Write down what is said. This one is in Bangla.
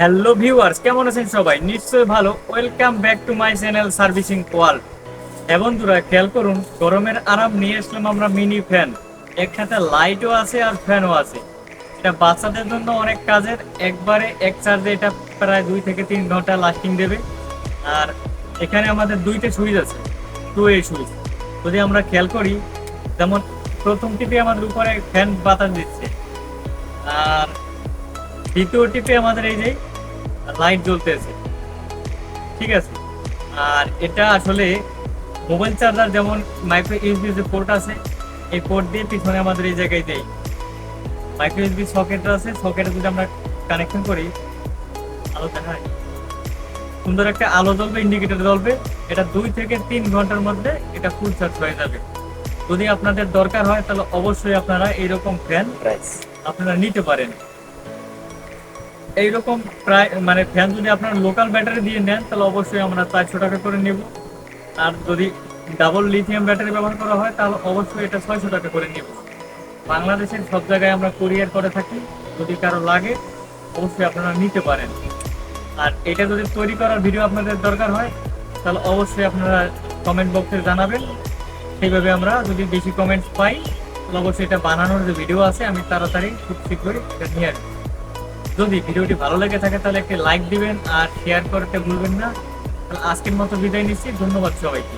হ্যালো ভিউয়ার্স কেমন আছেন সবাই? নিশ্চয়ই ভালো। Welcome back to my channel servicing world হ্যাঁ বন্ধুরা, খেয়াল করুন, গরমের আরাম নিয়ে আসলাম আমরা মিনি ফ্যান একসাথে লাইটও আছে আর ফ্যানও আছে। এটা বাচ্চাদের জন্য অনেক কাজের। একবারে এক চার্জে এটা প্রায় দুই থেকে তিন ঘণ্টা লাস্টিং দেবে। আর এখানে আমাদের দুইটা সুইচ আছে টু এ সুইচ। যদি আমরা খেয়াল করি, যেমন প্রথম টিপে আমাদের উপরে ফ্যান বাতাস দিচ্ছে। আর দ্বিতীয় টিপে আমাদের এই যে লাইট জ্বলতেছে। ঠিক আছে? আর এটা আসলে মোবাইল চার্জার যেমন মাইক্রো ইউএসবি যে পোর্ট আছে এই পোর্ট দিয়ে পিছনে আমাদের এই জায়গায় দেই। মাইক্রো ইউএসবি সকেট আছে সকেটে যদি আমরা কানেকশন করি আলো দেখায়। সুন্দর একটা আলো জ্বলবে ইন্ডিকেটর জ্বলবে। এটা দুই থেকে তিন ঘণ্টার মধ্যে এটা ফুল চার্জ হয়ে যাবে। যদি আপনাদের দরকার হয় তাহলে অবশ্যই আপনারা এরকম ফ্যান আপনারা নিতে পারেন। এইরকম প্রায় মানে ফ্যান যদি আপনারা লোকাল ব্যাটারি দিয়ে নেন, তাহলে অবশ্যই আমরা চারশো টাকা করে নেব। আর যদি ডাবল লিথিয়াম ব্যাটারি ব্যবহার করা হয়, তাহলে অবশ্যই এটা ছয়শো টাকা করে নেব। বাংলাদেশের সব জায়গায় আমরা কুরিয়ার করে থাকি। যদি কারও লাগে, অবশ্যই আপনারা নিতে পারেন। আর এটা যদি তৈরি করার ভিডিও আপনাদের দরকার হয়, তাহলে অবশ্যই আপনারা কমেন্ট বক্সে জানাবেন। সেইভাবে আমরা যদি বেশি কমেন্টস পাই, তাহলে অবশ্যই এটা বানানোর যে ভিডিও আছে, আমি তাড়াতাড়ি খুব শীঘ্রই এটা নিয়ে আসব। যদি ভিডিওটি ভালো লেগে থাকে তাহলে একটি লাইক দিবেন আর শেয়ার করতে ভুলবেন না। তাহলে আজকের মতো বিদায় নিচ্ছি। ধন্যবাদ সবাইকে।